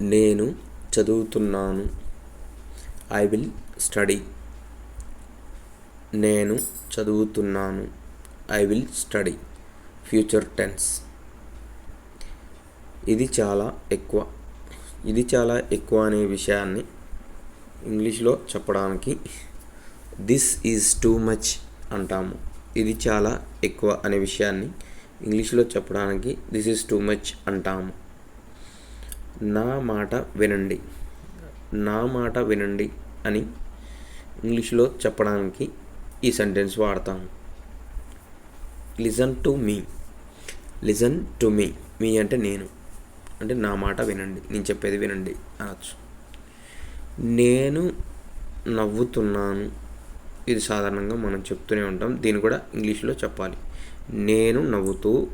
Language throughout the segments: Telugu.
నేను చదువుతున్నాను. ఐ విల్ స్టడీ నేను చదువుతున్నాను. I will study future tense ఇది చాలా ఎక్కువ. ఇది చాలా ఎక్కువ అనే విషయాన్ని ఇంగ్లీష్లో చెప్పడానికి దిస్ ఈజ్ టూ మచ్ అంటాము. ఇది చాలా ఎక్కువ అనే విషయాన్ని ఇంగ్లీష్లో చెప్పడానికి దిస్ ఈజ్ టూ మచ్ అంటాము. నా మాట వినండి. నా మాట వినండి అని ఇంగ్లీష్లో చెప్పడానికి ఈ సెంటెన్స్ వాడతాం listen to me listen to me me అంటే నేను. అంటే నా మాట వినండి. నేను చెప్పేది వినండి అనొచ్చు. నేను నవ్వుతున్నాను. ఇది సాధారణంగా మనం చెప్తూనే ఉంటాం. దీన్ని కూడా ఇంగ్లీష్లో చెప్పాలి. నేను నవ్వుతూ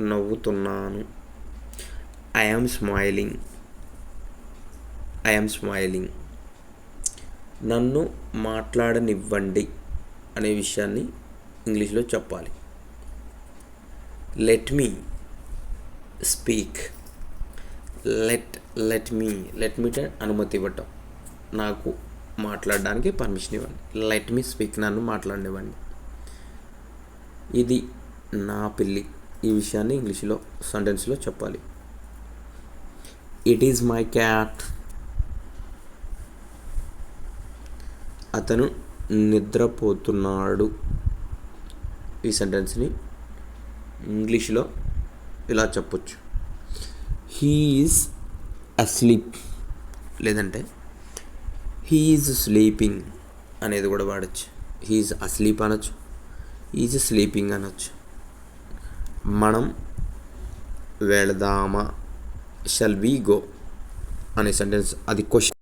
నవ్వుతున్నాను. I am smiling I am smiling నన్ను మాట్లాడనివ్వండి అనే విషయాన్ని ఇంగ్లీష్లో చెప్పాలి. Let me speak let let me let me అనుమతి ఇవ్వటం. నాకు మాట్లాడడానికి పర్మిషన్ ఇవ్వండి. లెట్ మీ స్పీక్ నన్ను మాట్లాడనివ్వండి. ఇది నా పిల్లి. ఈ విషయాన్ని ఇంగ్లీష్లో సెంటెన్స్లో చెప్పాలి. ఇట్ ఈజ్ మై క్యాట్ అతను నిద్రపోతున్నాడు. ఈ సెంటెన్స్ని ఇంగ్లీష్లో ఇలా చెప్పొచ్చు. హీఈస్ అస్లీప్ లేదంటే హీఈస్ స్లీపింగ్ అనేది కూడా వాడచ్చు. హీఈస్ అస్లీప్ అనొచ్చు. ఈజ్ స్లీపింగ్ అనొచ్చు. మనం వెళదామా? షల్ వీ గో అనే సెంటెన్స్ అది క్వశ్చన్